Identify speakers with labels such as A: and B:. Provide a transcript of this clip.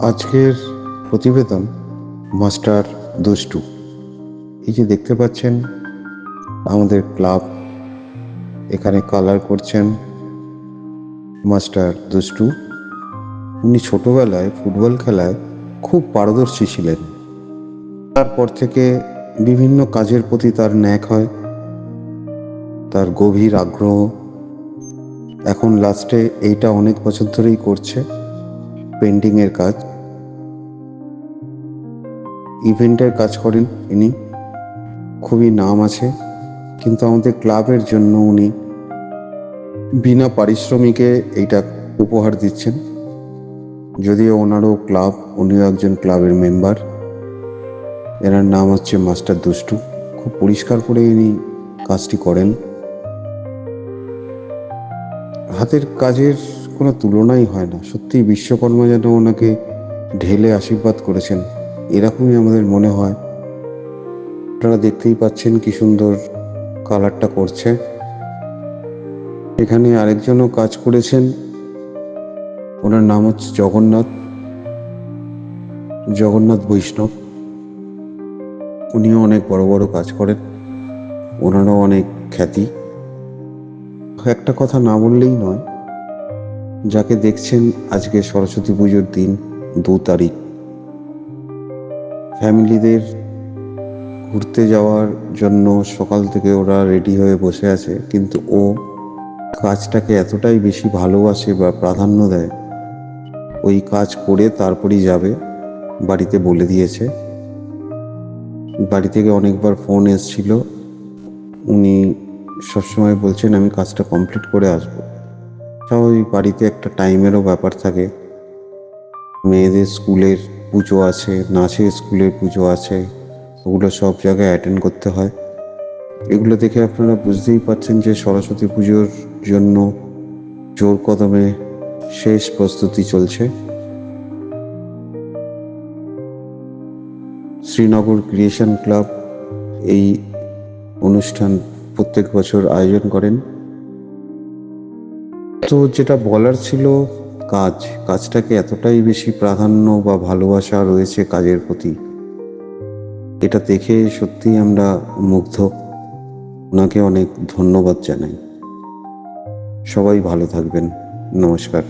A: আজকের প্রতিবেদন মাস্টার দুষ্টু। এই যে দেখতে পাচ্ছেন, আমাদের ক্লাব, এখানে কালার করছেন মাস্টার দুষ্টু। উনি ছোটবেলায় ফুটবল খেলায় খুব পারদর্শী ছিলেন। তারপর থেকে বিভিন্ন কাজের প্রতি তার ন্যাক হয়, তার গভীর আগ্রহ। এখন লাস্টে এইটা অনেক বছর ধরেই করছে। পেন্টিংয়ের কাজ। ইভেন্টের কাজ করেন ইনি। খুবই নাম আছে, কিন্তু আমাদের ক্লাবের জন্য উনি বিনা পারিশ্রমিকে এইটা উপহার দিচ্ছেন। যদিও ওনারও ক্লাব, উনিও একজন ক্লাবের মেম্বার। এনার নাম হচ্ছে মাস্টার দুষ্টু। খুব পরিষ্কার করে ইনি কাজটি করেন। হাতের কাজের কোনো তুলনাই হয় না। সত্যি বিশ্বকর্মা যেন ওনাকে ঢেলে আশীর্বাদ করেছেন, এরকমই আমাদের মনে হয়। আপনারা দেখতেই পাচ্ছেন কি সুন্দর কালারটা করছে। এখানে আরেকজনও কাজ করেছেন। ওনার নাম হচ্ছে জগন্নাথ জগন্নাথ বৈষ্ণব। উনিও অনেক বড় বড় কাজ করেন, ওনারও অনেক খ্যাতি। একটা কথা না বললেই নয় যাকে দেখছেন আজকে সরস্বতী পুজোর দিন দু তারিখ। ফ্যামিলিদের ঘুরতে যাওয়ার জন্য সকাল থেকে ওরা রেডি হয়ে বসে আছে, কিন্তু ও কাজটাকে এতটাই বেশি ভালোবাসে বা প্রাধান্য দেয়, ওই কাজ করে তারপরেই যাবে, বাড়িতে বলে দিয়েছে। বাড়ি থেকে অনেকবার ফোন এসছিল, উনি সবসময় বলছেন, আমি কাজটা কমপ্লিট করে আসব। স্বাভাবিক বাড়িতে একটা টাইমেরও ব্যাপার থাকে। মেয়েদের স্কুলের পুজো আছে, নাচের স্কুলের পুজো আছে, ওগুলো সব জায়গায় অ্যাটেন্ড করতে হয়। এগুলো দেখে আপনারা বুঝতেই পারছেন যে সরস্বতী পুজোর জন্য জোর কদমে শেষ প্রস্তুতি চলছে। শ্রীনগর ক্রিয়েশন ক্লাব এই অনুষ্ঠান প্রত্যেক বছর আয়োজন করেন। তো যেটা বলার ছিল, কাজ। কাজটাকে এতটাই বেশি প্রাধান্য বা ভালোবাসা রয়েছে কাজের প্রতি। এটা দেখে সত্যি আমরা মুগ্ধ। ওনাকে অনেক ধন্যবাদ জানাই। সবাই ভালো থাকবেন। নমস্কার।